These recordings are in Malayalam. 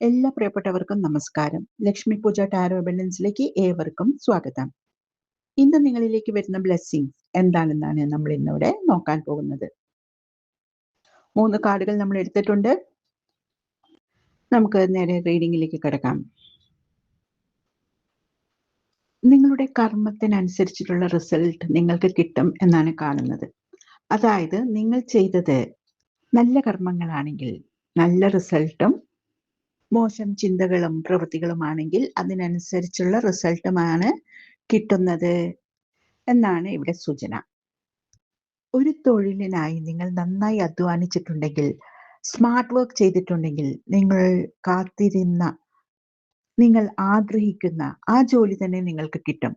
എല്ലാ പ്രിയപ്പെട്ടവർക്കും നമസ്കാരം. ലക്ഷ്മി പൂജ ടാരോ ബലൻസിലേക്ക് ഏവർക്കും സ്വാഗതം. ഇന്ന് നിങ്ങളിലേക്ക് വരുന്ന ബ്ലെസ്സിങ് എന്താണെന്നാണ് നമ്മൾ ഇന്നിവിടെ നോക്കാൻ പോകുന്നത്. മൂന്ന് കാർഡുകൾ നമ്മൾ എടുത്തിട്ടുണ്ട്. നമുക്ക് നേരെ റീഡിങ്ങിലേക്ക് കിടക്കാം. നിങ്ങളുടെ കർമ്മത്തിനനുസരിച്ചിട്ടുള്ള റിസൾട്ട് നിങ്ങൾക്ക് കിട്ടും എന്നാണ് കാണുന്നത്. അതായത് നിങ്ങൾ ചെയ്തത് നല്ല കർമ്മങ്ങളാണെങ്കിൽ നല്ല റിസൾട്ടും മോശം ചിന്തകളും പ്രവൃത്തികളുമാണെങ്കിൽ അതിനനുസരിച്ചുള്ള റിസൾട്ടുമാണ് കിട്ടുന്നത് എന്നാണ് ഇവിടെ സൂചന. ഒരു തൊഴിലിനായി നിങ്ങൾ നന്നായി അധ്വാനിച്ചിട്ടുണ്ടെങ്കിൽ സ്മാർട്ട് വർക്ക് ചെയ്തിട്ടുണ്ടെങ്കിൽ നിങ്ങൾ കാത്തിരുന്ന നിങ്ങൾ ആഗ്രഹിക്കുന്ന ആ ജോലി തന്നെ നിങ്ങൾക്ക് കിട്ടും.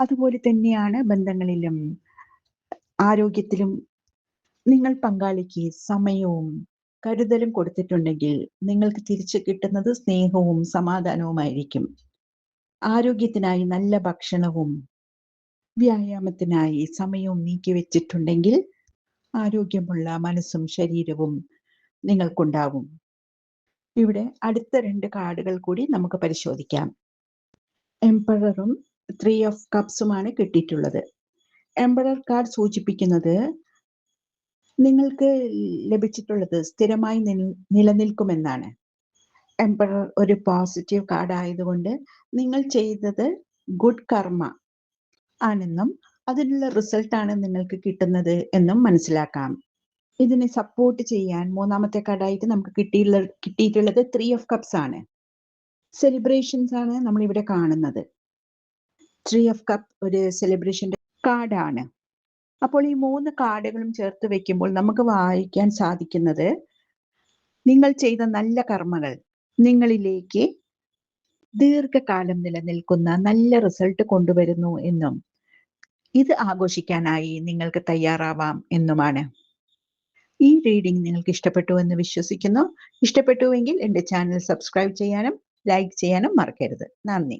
അതുപോലെ തന്നെയാണ് ബന്ധങ്ങളിലും ആരോഗ്യത്തിലും നിങ്ങൾ പങ്കാളിക്ക് സമയവും കരുതലും കൊടുത്തിട്ടുണ്ടെങ്കിൽ നിങ്ങൾക്ക് തിരിച്ചു കിട്ടുന്നത് സ്നേഹവും സമാധാനവുമായിരിക്കും. ആരോഗ്യത്തിനായി നല്ല ഭക്ഷണവും വ്യായാമത്തിനായി സമയവും നീക്കി വെച്ചിട്ടുണ്ടെങ്കിൽ ആരോഗ്യമുള്ള മനസ്സും ശരീരവും നിങ്ങൾക്കുണ്ടാവും. ഇവിടെ അടുത്ത രണ്ട് കാർഡുകൾ കൂടി നമുക്ക് പരിശോധിക്കാം. എംപററും ത്രീ ഓഫ് കപ്സുമാണ് കിട്ടിയിട്ടുള്ളത്. എംപറർ കാർഡ് സൂചിപ്പിക്കുന്നത് നിങ്ങൾക്ക് ലഭിച്ചിട്ടുള്ളത് സ്ഥിരമായി നിലനിൽക്കുമെന്നാണ്. എംപറർ ഒരു പോസിറ്റീവ് കാർഡ് ആയതുകൊണ്ട് നിങ്ങൾ ചെയ്തത് ഗുഡ് കർമ്മ ആണെന്നും അതിനുള്ള റിസൾട്ടാണ് നിങ്ങൾക്ക് കിട്ടുന്നത് എന്നും മനസ്സിലാക്കാം. ഇതിനെ സപ്പോർട്ട് ചെയ്യാൻ മൂന്നാമത്തെ കാർഡായിട്ട് നമുക്ക് കിട്ടിയുള്ള കിട്ടിയിട്ടുള്ളത് ത്രീ ഓഫ് കപ്സ് ആണ്. സെലിബ്രേഷൻസ് ആണ് നമ്മൾ ഇവിടെ കാണുന്നത്. ത്രീ ഓഫ് കപ്പ് ഒരു സെലിബ്രേഷന്റെ കാർഡാണ് അപ്പോൾ ഈ മൂന്ന് കാർഡുകളും ചേർത്ത് വെക്കുമ്പോൾ നമുക്ക് വായിക്കാൻ സാധിക്കുന്നത് നിങ്ങൾ ചെയ്ത നല്ല കർമ്മകൾ നിങ്ങളിലേക്ക് ദീർഘകാലം നിലനിൽക്കുന്ന നല്ല റിസൾട്ട് കൊണ്ടുവരുന്നു എന്നും ഇത് ആഘോഷിക്കാനായി നിങ്ങൾക്ക് തയ്യാറാവാം എന്നുമാണ്. ഈ റീഡിംഗ് നിങ്ങൾക്ക് ഇഷ്ടപ്പെട്ടു എന്ന് വിശ്വസിക്കുന്നു. ഇഷ്ടപ്പെട്ടുവെങ്കിൽ എന്റെ ചാനൽ സബ്സ്ക്രൈബ് ചെയ്യാനും ലൈക്ക് ചെയ്യാനും മറക്കരുത്. നന്ദി.